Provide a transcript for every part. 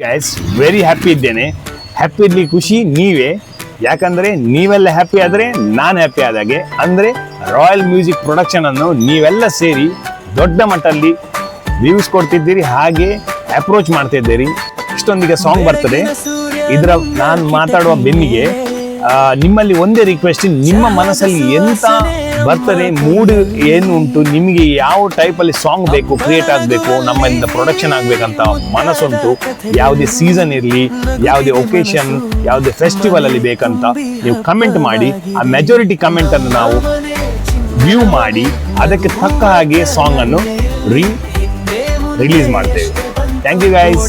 Guys very happy ಇದ್ದೇನೆ. Happy ಇರ್ಲಿ ಖುಷಿ, ನೀವೇ. ಯಾಕಂದ್ರೆ ನೀವೆಲ್ಲ ಹ್ಯಾಪಿ ಆದರೆ ನಾನು ಹ್ಯಾಪಿ ಆದಾಗೆ. ಅಂದರೆ ರಾಯಲ್ ಮ್ಯೂಸಿಕ್ ಪ್ರೊಡಕ್ಷನ್ ಅನ್ನು ನೀವೆಲ್ಲ ಸೇರಿ ದೊಡ್ಡ ಮಟ್ಟಲ್ಲಿ ವ್ಯೂಸ್ ಕೊಡ್ತಿದ್ದೀರಿ, ಹಾಗೆ ಅಪ್ರೋಚ್ ಮಾಡ್ತಿದ್ದೀರಿ. ಇಷ್ಟೊಂದಿಗೆ ಸಾಂಗ್ ಬರ್ತದೆ. ಇದರ ನಾನು ಮಾತಾಡುವ ಬೆನ್ನಿಗೆ ನಿಮ್ಮಲ್ಲಿ ಒಂದೇ ರಿಕ್ವೆಸ್ಟ್ ನಿಮ್ಮ ಮನಸ್ಸಲ್ಲಿ ಎಂತ ಬರ್ತದೆ ಮೂಡ್ ಏನು ಉಂಟು, ನಿಮಗೆ ಯಾವ ಟೈಪ್ ಅಲ್ಲಿ ಸಾಂಗ್ ಬೇಕು ಕ್ರಿಯೇಟ್ ಆಗಬೇಕು, ನಮ್ಮಿಂದ ಪ್ರೊಡಕ್ಷನ್ ಆಗಬೇಕಂತ ಮನಸ್ಸುಂಟು. ಯಾವುದೇ ಸೀಸನ್ ಇರಲಿ, ಯಾವುದೇ ಒಕೇಶನ್ ಯಾವುದೇ ಫೆಸ್ಟಿವಲ್ ಅಲ್ಲಿ ಬೇಕಂತ ನೀವು ಕಮೆಂಟ್ ಮಾಡಿ. ಆ ಮೆಜಾರಿಟಿ ಕಮೆಂಟ್ ಅನ್ನು ನಾವು ವ್ಯೂ ಮಾಡಿ, ಅದಕ್ಕೆ ತಕ್ಕ ಹಾಗೆ ಸಾಂಗ್ ಅನ್ನು ರೀ ರಿಲೀಸ್ ಮಾಡ್ತೇವೆ. ಥ್ಯಾಂಕ್ ಯು ಗೈಸ್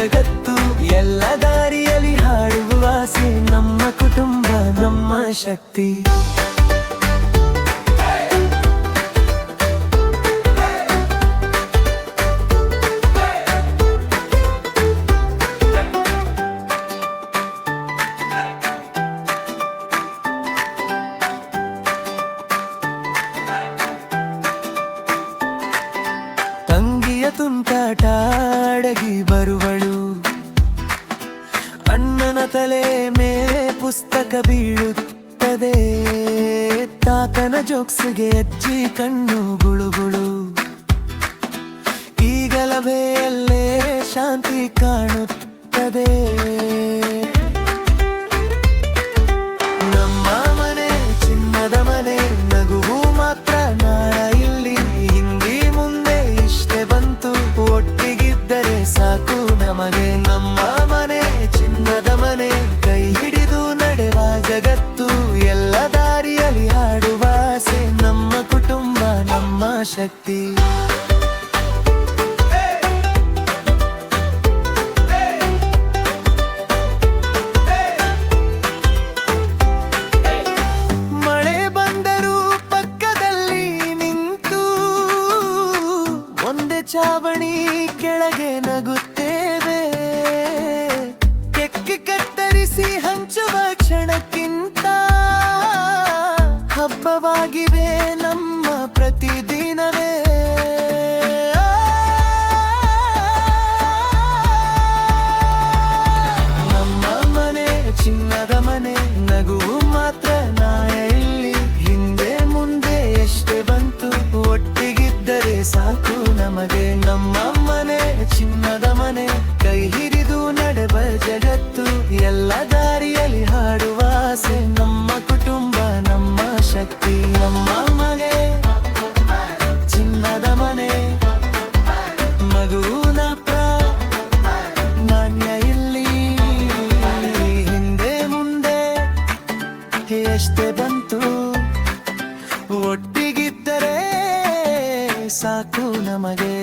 ಜಗತ್ತು ಎಲ್ಲ ದಾರಿಯಲ್ಲಿ ಹಾಡುವ ವಾಸಿ ನಮ್ಮ ಕುಟುಂಬ ನಮ್ಮ ಶಕ್ತಿ. ತಂಗಿಯ ತುಂಟಾಟ ಅಡಗಿ ಬರುವಳು. ಅಣ್ಣನ ತಲೆ ಮೇಲೆ ಪುಸ್ತಕ ಬೀಳುತ್ತದೆ. ತಾತನ ಜೋಕ್ಸಿಗೆ ಅಜ್ಜಿ ಕಣ್ಣು ಗುಳುಗುಳು. ಈಗಲಭೆಯಲ್ಲೇ ಶಾಂತಿ ಕಾಣುತ್ತದೆ. ಶಕ್ತಿ. ಮಳೆ ಬಂದರೂ ಪಕ್ಕದಲ್ಲಿ ನಿಂತು ಒಂದೇ ಚಾವಣಿ ಕೆಳಗೆ ನಗುತ್ತೇವೆ. ಕೆಕ್ಕೆ ಕತ್ತರಿಸಿ ಹಂಚುವ ಕ್ಷಣಕ್ಕಿಂತ ಹಬ್ಬವಾಗಿವೆ. ನಮಗೆ ನಮ್ಮ ಮನೆ, ಚಿನ್ನದ ಮನೆ, ಕೈ ಹಿಡಿದು ನಡೆವ ಜಗತ್ತು, ಎಲ್ಲ ದಾರಿಯಲ್ಲಿ ಹಾಡುವ ಆಸೆ, ನಮ್ಮ ಕುಟುಂಬ, ನಮ್ಮ ಶಕ್ತಿ, ನಮ್ಮ ಮನೆ, ಚಿನ್ನದ ಮನೆ, ಮಗುವಿನ ನಾಣ್ಯ ಇಲ್ಲಿ, ಹಿಂದೆ ಮುಂದೆ, ಎಷ್ಟೇ ಬಂತು, ಒಟ್ಟಿಗಿದ್ದರೆ ಸಾಕು ನಮಗೆ.